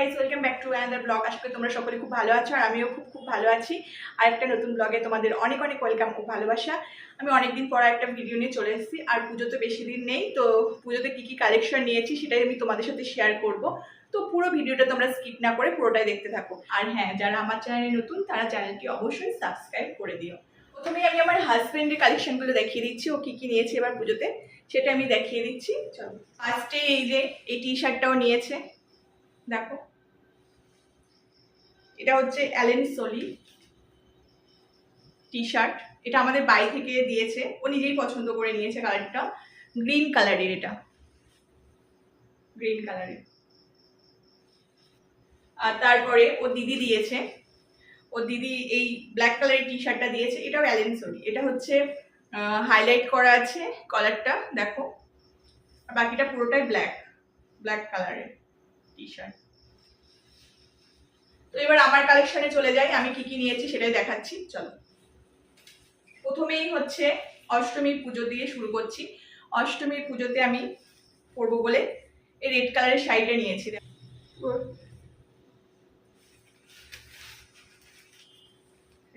Guys welcome back to another blog আশা করি তোমরা সকলে খুব ভালো আছো আর আমিও খুব খুব ভালো আছি। আর একটা নতুন ব্লগে তোমাদের অনেক অনেক ওয়েলকাম খুব ভালোবাসা। আমি অনেকদিন পর একটা ভিডিও নিয়ে চলে এসেছি, আর পুজো তো বেশি দিন নেই, তো পুজোতে কী কী কালেকশন নিয়েছি সেটাই আমি তোমাদের সাথে শেয়ার করব। তো পুরো ভিডিওটা তোমরা স্কিপ না করে পুরোটাই দেখতে থাকো। আর হ্যাঁ যারা আমার চ্যানেলে নতুন, তারা চ্যানেলটি অবশ্যই সাবস্ক্রাইব করে দিও। প্রথমেই আমি আমার হাজব্যান্ডের কালেকশনগুলো দেখিয়ে দিচ্ছি, ও কী কী নিয়েছে এবার পুজোতে, সেটা আমি দেখিয়ে দিচ্ছি। চলো। ফার্স্টে এই যে, এই টি শার্টটাও নিয়েছে। দেখো। এটা হচ্ছে অ্যালেন সোলি টি শার্ট এটা আমাদের বাড়ি থেকে দিয়েছে। ও নিজেই পছন্দ করে নিয়েছে কালারটা। গ্রিন কালারের এটা। গ্রিন কালারের। আর তারপরে ও দিদি দিয়েছে। ও দিদি এই ব্ল্যাক কালারের টি শার্টটা দিয়েছে। এটাও অ্যালেন সোলি। এটা হচ্ছে হাইলাইট করা আছে কলারটা দেখো। বাকিটা পুরোটাই ব্ল্যাক ব্ল্যাক কালারের টি শার্ট তো এবার আমার কালেকশনে চলে যাই, আমি কি কি নিয়েছি সেটাই দেখাচ্ছি, চলো। প্রথমেই হচ্ছে অষ্টমীর পুজো দিয়ে শুরু করছি। অষ্টমীর পুজোতে আমি পরবো বলে এই রেড কালারের শাড়িটা নিয়েছি।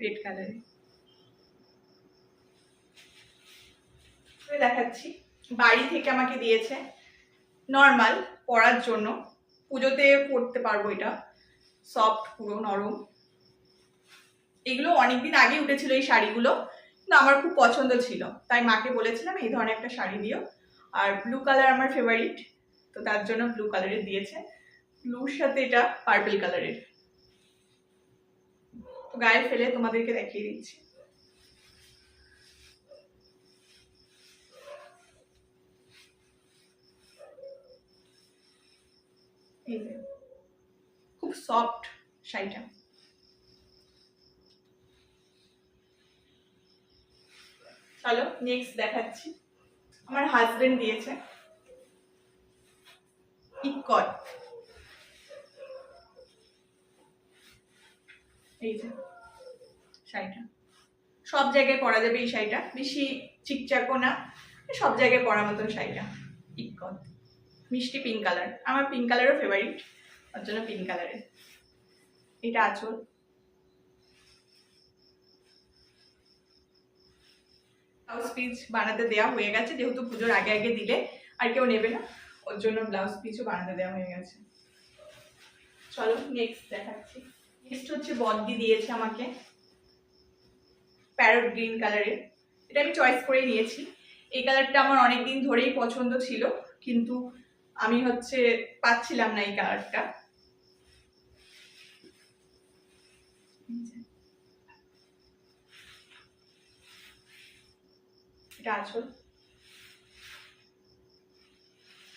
রেড কালারে দেখাচ্ছি, বাড়ি থেকে আমাকে দিয়েছে নর্মাল পরার জন্য। পুজোতে পড়তে পারব এটা। সফট পুরো নরম। এগুলো অনেকদিন আগে উঠেছিল এই শাড়িগুলো। কিন্তু আমার খুব পছন্দ ছিল। তাই মাকে বলেছিলাম, এই ধরনের একটা শাড়ি দিও। আর ব্লু কালার আমার ফেভারিট তো তার জন্য ব্লু কালারের দিয়েছে। ব্লুর সাথে এটা পার্পল কালারের তো গায়ে ফেলে তোমাদেরকে দেখিয়ে দিচ্ছি। এই সফট শাড়িটা চলো নেক্সট দেখাচ্ছি। আমার হাজবেন্ড দিয়েছে। ইকট এই যে শাড়িটা সব জায়গায় পরা যাবে এই শাড়িটা বেশি চিকচাকও না, সব জায়গায় পরার মতন শাড়িটা ইকট মিষ্টি পিঙ্ক কালার আমার পিঙ্ক কালারও ফেভারিট তার জন্য পিঙ্ক কালারের এটা আচল। ব্লাউজ পিস বানাতে দেওয়া হয়ে গেছে, যেহেতু পুজোর আগে আগে দিলে আর কেউ নেবে না, ওর জন্য ব্লাউজ পিসও বানাতে দেওয়া হয়ে গেছে। চলো নেক্সট দেখাচ্ছি। নেক্সট হচ্ছে বদ্দি দিয়েছে আমাকে। প্যারট গ্রিন কালারের এটা আমি চয়েস করে নিয়েছি। এই কালারটা আমার অনেক দিন ধরেই পছন্দ ছিল, কিন্তু আমি হচ্ছে পাচ্ছিলাম না এই কালারটা এটা আচল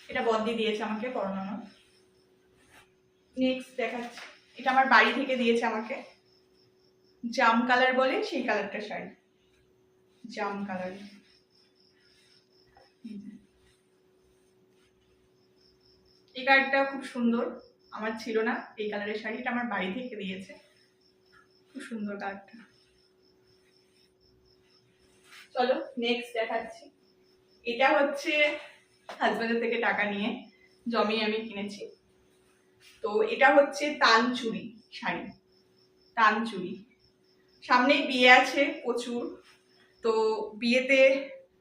এটা বদ্দি দিয়েছে আমাকে পরানো নেক্সট দেখাচ্ছি। এটা আমার বাড়ি থেকে দিয়েছে আমাকে। জাম কালার বলে সেই কালারটা শাড়ি। জাম কালার। এই কালারটা খুব সুন্দর। আমার ছিল না এই কালারের শাড়িটা আমার বাড়ি থেকে দিয়েছে। খুব সুন্দর কালারটা। চলো নেক্সট দেখাচ্ছি। এটা হচ্ছে হাজব্যান্ডের থেকে টাকা নিয়ে জমিয়ে আমি কিনেছি। তো এটা হচ্ছে তান চুড়ি শাড়ি তান চুড়ি সামনেই বিয়ে আছে প্রচুর। তো বিয়েতে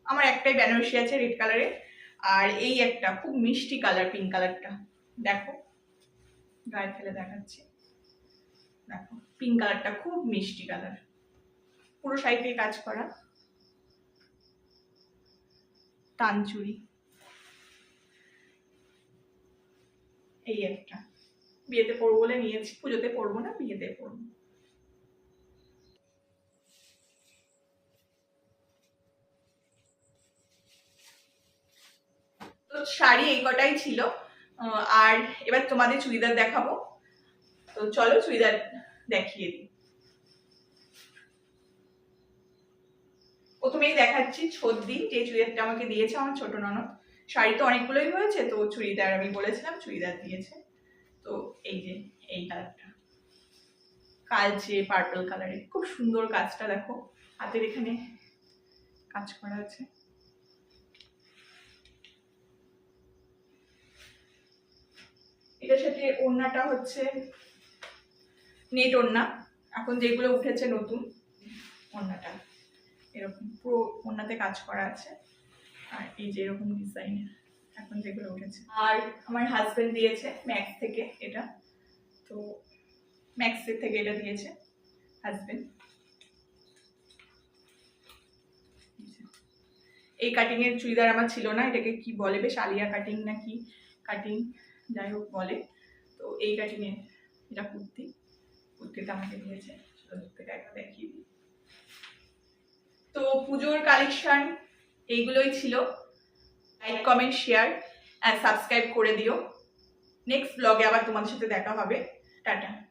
আমার একটাই বেনারসি আছে রেড কালারের আর এই একটা খুব মিষ্টি কালার পিঙ্ক কালারটা দেখো, গায়ে ফেলে দেখাচ্ছি। দেখো পিঙ্ক কালারটা খুব মিষ্টি কালার পুরো সাইডে কাজ করা। তানচুরি। এই একটা। বিয়েতে পরবো বলে নিয়েছি, পুজোতে পরবো না, বিয়েতে পরবো। তো শাড়ি এই কটাই ছিল। আর এবার তোমাদের চুড়িদার দেখাবো। তো চলো চুড়িদার দেখিয়ে দিই। প্রথমেই দেখাচ্ছি ছদ্দি যে চুড়িদারটা আমাকে দিয়েছে আমার ছোট ননদ। শাড়ি তো অনেকগুলোই হয়েছে, তো চুড়িদার আমি বলেছিলাম, চুড়িদার দিয়েছে। তো এই যে, এই কালারটা। কালচে পার্পল কালারের খুব সুন্দর কাজটা দেখো, হাতের এখানে কাজ করা আছে। এটার সাথে ওড়নাটা হচ্ছে নেট ওড়না। এখন যেগুলো উঠেছে নতুন, ওড়নাটা। এরকম পুরো ওড়নাতে কাজ করা আছে। আর এই যে এরকম ডিজাইনের এখন যেগুলো উঠেছে। আর আমার হাজবেন্ড দিয়েছে ম্যাক্স থেকে এটা। তো ম্যাক্সের থেকে এটা দিয়েছে হাজবেন্ড এই কাটিং এর চুড়িদার আমার ছিল না, এটাকে কি বলে? বেশ আলিয়া কাটিং না কি কাটিং যাই হোক বলে। তো এই কাটিং এটা কুর্তি। কুর্তিটা আমাকে দিয়েছে। সেটা দেখিয়ে দিই। পুজোর কালেকশন এইগুলোই ছিল। Like comment share and subscribe করে দিও। নেক্সট ব্লগে আবার তোমাদের সাথে দেখা হবে। টাটা।